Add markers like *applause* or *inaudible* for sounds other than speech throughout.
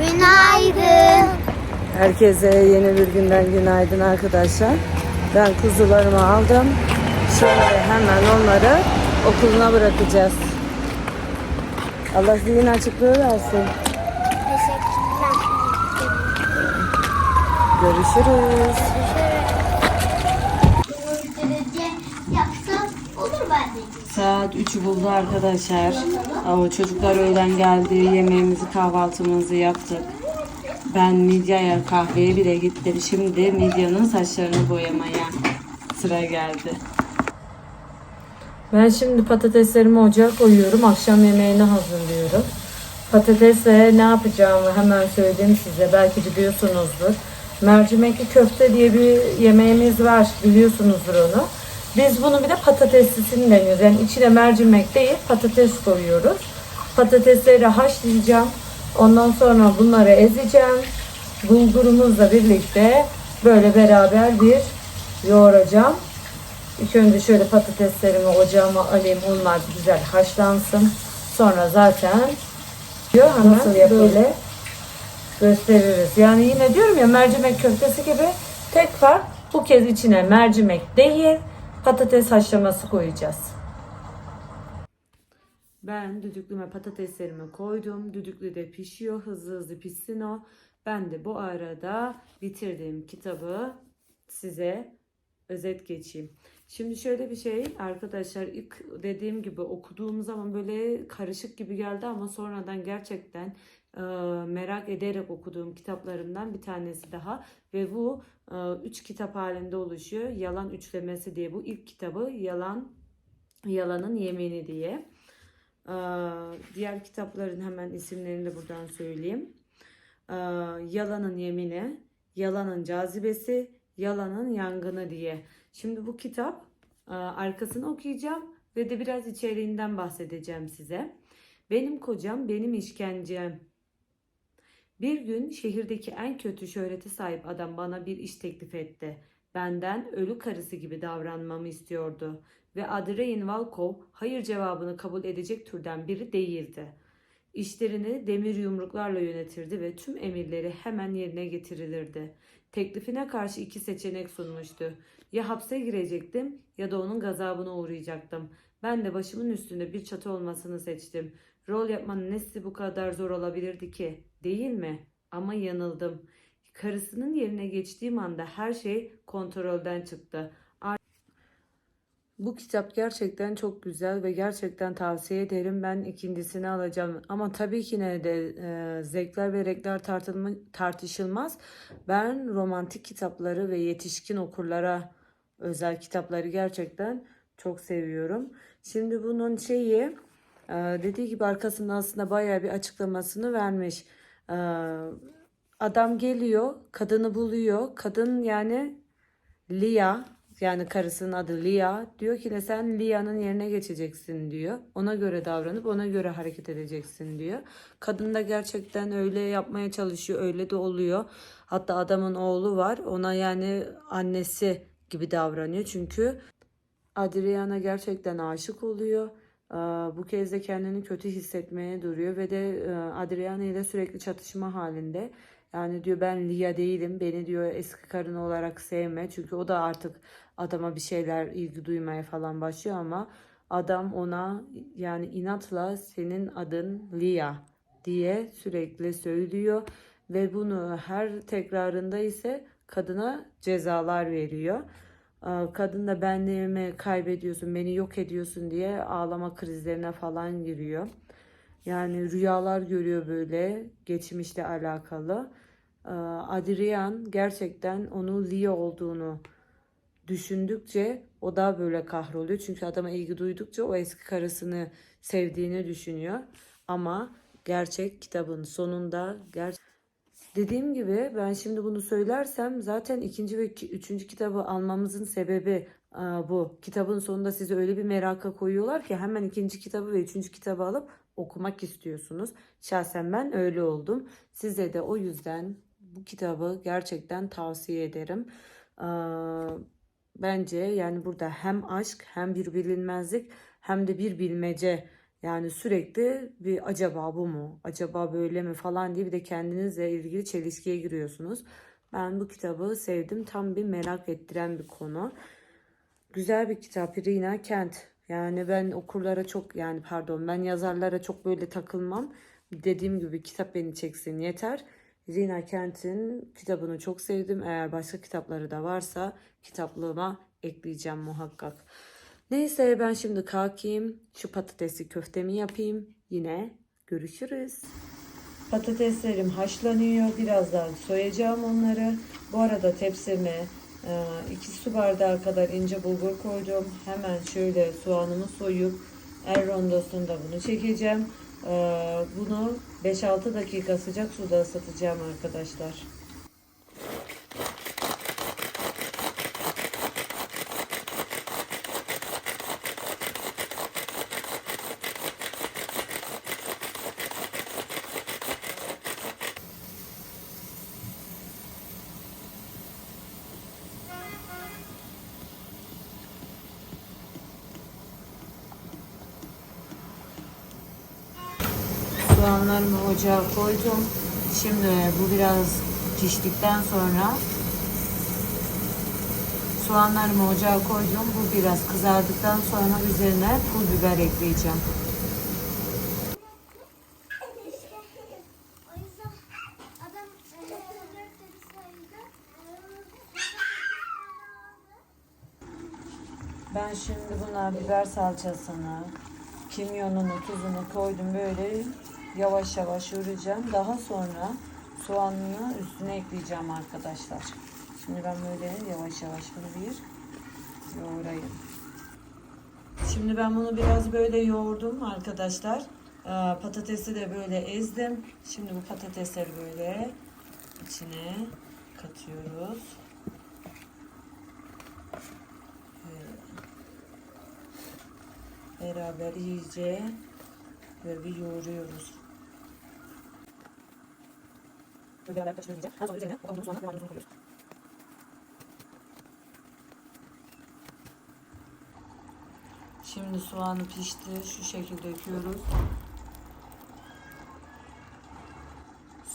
Günaydın. Herkese yeni bir günden günaydın arkadaşlar. Ben kuzularımı aldım. Şimdi hemen onları okuluna bırakacağız. Allah zihin açıklığı versin. Teşekkürler. Görüşürüz. Bence. Saat 3'ü buldu arkadaşlar. Ama çocuklar öğlen geldi. Yemeğimizi, kahvaltımızı yaptık. Ben Midya'ya kahveye bile gittim. Şimdi Midya'nın saçlarını boyamaya sıra geldi. Ben şimdi patateslerimi ocağa koyuyorum. Akşam yemeğini hazırlıyorum. Patatesle ne yapacağımı hemen söyleyeyim size. Belki biliyorsunuzdur. Mercimekli köfte diye bir yemeğimiz var. Biliyorsunuzdur onu. Biz bunu bir de patateslisini deniyoruz. Yani içine mercimek değil patates koyuyoruz. Patatesleri haşlayacağım. Ondan sonra bunları ezeceğim. Bulgurumuzla birlikte böyle beraber bir yoğuracağım. İlk önce şöyle patateslerimi ocağıma alayım. Onlar güzel haşlansın. Sonra zaten diyor nasıl yapılır gösteririz. Yani yine diyorum ya mercimek köftesi gibi tek fark bu kez içine mercimek değil patates haşlaması koyacağız. Ben düdüklüme patateslerimi koydum. Düdüklü de pişiyor. Hızlı hızlı pişsin o. Ben de bu arada bitirdiğim kitabı size özet geçeyim. Şimdi şöyle bir şey arkadaşlar ilk dediğim gibi okuduğum zaman böyle karışık gibi geldi ama sonradan gerçekten merak ederek okuduğum kitaplarımdan bir tanesi daha ve bu e, üç kitap halinde oluşuyor. Yalan üçlemesi diye bu ilk kitabı Yalan Yalanın Yemini diye. E, diğer kitapların hemen isimlerini de buradan söyleyeyim. E, Yalanın Yemini, Yalanın Cazibesi, Yalanın Yangını diye. Şimdi bu kitap e, arkasını okuyacağım ve de biraz içeriğinden bahsedeceğim size. Benim kocam benim işkencem. Bir gün şehirdeki en kötü şöhrete sahip adam bana bir iş teklif etti. Benden ölü karısı gibi davranmamı istiyordu ve Adrian Volkov hayır cevabını kabul edecek türden biri değildi. İşlerini demir yumruklarla yönetirdi ve tüm emirleri hemen yerine getirilirdi. Teklifine karşı iki seçenek sunmuştu. Ya hapse girecektim ya da onun gazabına uğrayacaktım. Ben de başımın üstünde bir çatı olmasını seçtim. Rol yapmanın nesi bu kadar zor olabilirdi ki? Değil mi? Ama yanıldım. Karısının yerine geçtiğim anda her şey kontrolden çıktı. Bu kitap gerçekten çok güzel ve gerçekten tavsiye ederim. Ben ikincisini alacağım. Ama tabii ki ne de e, zevkler ve renkler tartılma, tartışılmaz. Ben romantik kitapları ve yetişkin okurlara özel kitapları gerçekten çok seviyorum. Şimdi bunun şeyi e, dediği gibi arkasında aslında bayağı bir açıklamasını vermiş. E, adam geliyor, kadını buluyor. Kadın yani Lia yani karısının adı Lia diyor ki de sen Lia'nın yerine geçeceksin diyor. Ona göre davranıp ona göre hareket edeceksin diyor. Kadın da gerçekten öyle yapmaya çalışıyor. Öyle de oluyor. Hatta adamın oğlu var. Ona yani annesi gibi davranıyor. Çünkü Adriana gerçekten aşık oluyor. Ee, Bu kez de kendini kötü hissetmeye duruyor ve de e, Adriana ile sürekli çatışma halinde. Yani diyor ben Lia değilim. Beni diyor eski karın olarak sevme. Çünkü o da artık adama bir şeyler ilgi duymaya falan başlıyor ama adam ona yani inatla senin adın Lia diye sürekli söylüyor ve bunu her tekrarında ise kadına cezalar veriyor. Kadın da benliğimi kaybediyorsun, beni yok ediyorsun diye ağlama krizlerine falan giriyor. Yani rüyalar görüyor böyle geçmişle alakalı. Adrian gerçekten onun Lia olduğunu düşündükçe o da böyle kahroluyor. Çünkü adama ilgi duydukça o eski karısını sevdiğini düşünüyor. Ama gerçek kitabın sonunda ger Dediğim gibi ben şimdi bunu söylersem zaten ikinci ve üçüncü kitabı almamızın sebebi bu. Kitabın sonunda sizi öyle bir meraka koyuyorlar ki hemen ikinci kitabı ve üçüncü kitabı alıp okumak istiyorsunuz. Şahsen ben öyle oldum. Size de o yüzden bu kitabı gerçekten tavsiye ederim. Bence yani burada hem aşk hem bir bilinmezlik hem de bir bilmece Yani sürekli bir acaba bu mu? Acaba böyle mi falan diye bir de kendinizle ilgili çelişkiye giriyorsunuz. Ben bu kitabı sevdim. Tam bir merak ettiren bir konu. Güzel bir kitap Rina Kent. Yani ben okurlara çok yani pardon ben yazarlara çok böyle takılmam. Dediğim gibi kitap beni çeksin yeter. Rina Kent'in kitabını çok sevdim. Eğer başka kitapları da varsa kitaplığıma ekleyeceğim muhakkak. Neyse ben şimdi kalkayım. Şu patatesli köftemi yapayım. Yine görüşürüz. Patateslerim haşlanıyor. Birazdan soyacağım onları. Bu arada tepsime 2 su bardağı kadar ince bulgur koydum. Hemen şöyle soğanımı soyup el rondosunda bunu çekeceğim. E, Bunu 5-6 dakika sıcak suda ısıtacağım arkadaşlar. Soğanlarımı ocağa koydum. Şimdi bu biraz piştikten sonra soğanlarımı ocağa koydum. Bu biraz kızardıktan sonra üzerine pul biber ekleyeceğim. Ben şimdi buna biber salçasını, kimyonunu, tuzunu koydum böyle yavaş yavaş yoğuracağım. Daha sonra soğanını üstüne ekleyeceğim arkadaşlar. Şimdi ben böyle yavaş yavaş bunu bir yoğurayım. Şimdi ben bunu biraz böyle yoğurdum arkadaşlar. Ee, Patatesi de böyle ezdim. Şimdi bu patatesleri böyle içine katıyoruz. beraber iyice böyle bir yoğuruyoruz. Böyle beraber karıştırınca daha sonra üzerine kavurduğumuz soğanla maydanozunu koyuyoruz. Şimdi soğanı pişti. Şu şekilde döküyoruz.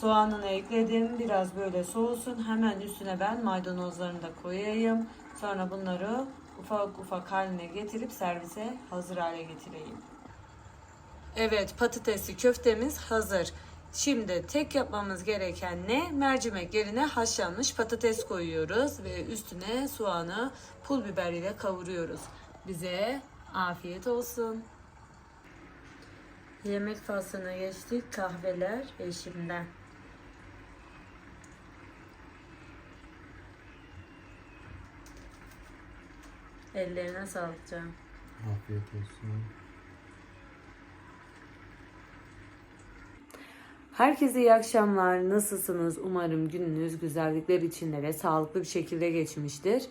Soğanını ekledim. Biraz böyle soğusun. Hemen üstüne ben maydanozlarını da koyayım. Sonra bunları ufak ufak haline getirip servise hazır hale getireyim. Evet patatesli köftemiz hazır. Şimdi tek yapmamız gereken ne? Mercimek yerine haşlanmış patates koyuyoruz ve üstüne soğanı pul biber ile kavuruyoruz. Bize afiyet olsun. Yemek faslına geçtik. Kahveler eşimden. Ellerine sağlık canım. Afiyet olsun. Herkese iyi akşamlar. Nasılsınız? Umarım gününüz güzellikler içinde ve sağlıklı bir şekilde geçmiştir.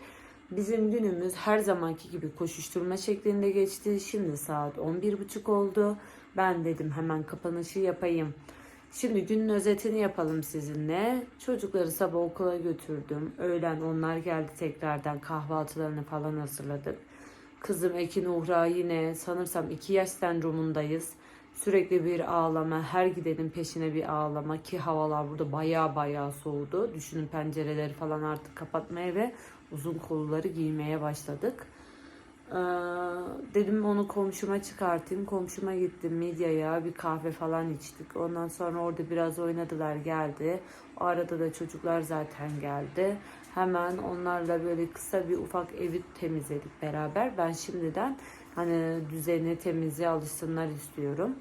Bizim günümüz her zamanki gibi koşuşturma şeklinde geçti. Şimdi saat 11.30 oldu. Ben dedim hemen kapanışı yapayım. Şimdi günün özetini yapalım sizinle. Çocukları sabah okula götürdüm. Öğlen onlar geldi tekrardan kahvaltılarını falan hazırladık. Kızım Ekin Uğra yine sanırsam 2 yaş sendromundayız. Sürekli bir ağlama, her gidenin peşine bir ağlama ki havalar burada baya baya soğudu. Düşünün pencereleri falan artık kapatmaya ve uzun kolları giymeye başladık. Ee, dedim onu komşuma çıkartayım. Komşuma gittim Midya'ya bir kahve falan içtik. Ondan sonra orada biraz oynadılar geldi. O arada da çocuklar zaten geldi. Hemen onlarla böyle kısa bir ufak evi temizledik beraber. Ben şimdiden hani düzeni temizliğe alışsınlar istiyorum.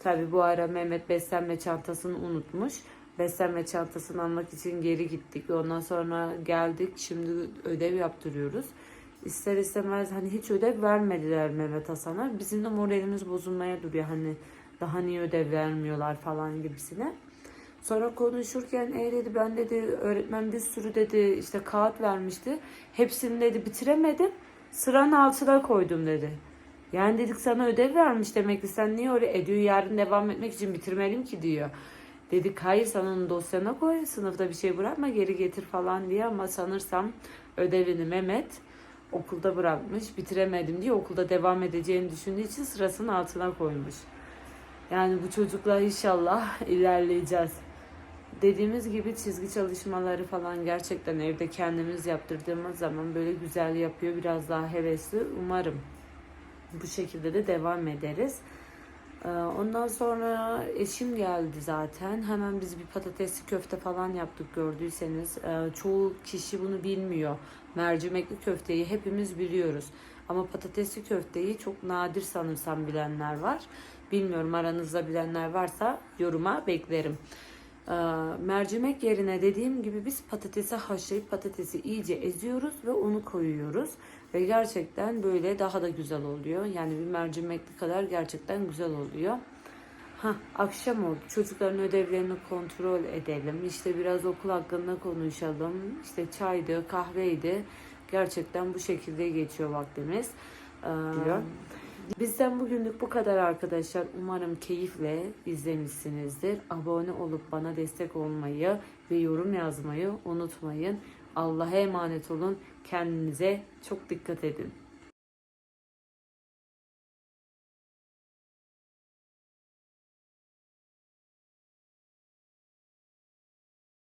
Tabi bu ara Mehmet beslenme çantasını unutmuş. Beslenme çantasını almak için geri gittik. Ondan sonra geldik. Şimdi ödev yaptırıyoruz. İster istemez hani hiç ödev vermediler Mehmet Hasan'a. Bizim de moralimiz bozulmaya duruyor. Hani daha niye ödev vermiyorlar falan gibisine. Sonra konuşurken e dedi ben dedi öğretmen bir sürü dedi işte kağıt vermişti. Hepsini dedi bitiremedim. Sıranın altına koydum dedi. Yani dedik sana ödev vermiş demek ki sen niye oraya ediyor yarın devam etmek için bitirmeliyim ki diyor. Dedik hayır sen onu dosyana koy sınıfta bir şey bırakma geri getir falan diye ama sanırsam ödevini Mehmet okulda bırakmış. Bitiremedim diye okulda devam edeceğini düşündüğü için sırasının altına koymuş. Yani bu çocukla inşallah *laughs* ilerleyeceğiz. Dediğimiz gibi çizgi çalışmaları falan gerçekten evde kendimiz yaptırdığımız zaman böyle güzel yapıyor. Biraz daha hevesli. Umarım bu şekilde de devam ederiz. Ee, Ondan sonra eşim geldi zaten. Hemen biz bir patatesli köfte falan yaptık gördüyseniz. Ee, Çoğu kişi bunu bilmiyor. Mercimekli köfteyi hepimiz biliyoruz. Ama patatesli köfteyi çok nadir sanırsam bilenler var. Bilmiyorum aranızda bilenler varsa yoruma beklerim. Ee, mercimek yerine dediğim gibi biz patatesi haşlayıp patatesi iyice eziyoruz ve onu koyuyoruz. Ve gerçekten böyle daha da güzel oluyor. Yani bir mercimekli kadar gerçekten güzel oluyor. Ha akşam oldu. Çocukların ödevlerini kontrol edelim. İşte biraz okul hakkında konuşalım. İşte çaydı, kahveydi. Gerçekten bu şekilde geçiyor vaktimiz. Ee, Bizden bugünlük bu kadar arkadaşlar. Umarım keyifle izlemişsinizdir. Abone olup bana destek olmayı ve yorum yazmayı unutmayın. Allah'a emanet olun. Kendinize çok dikkat edin.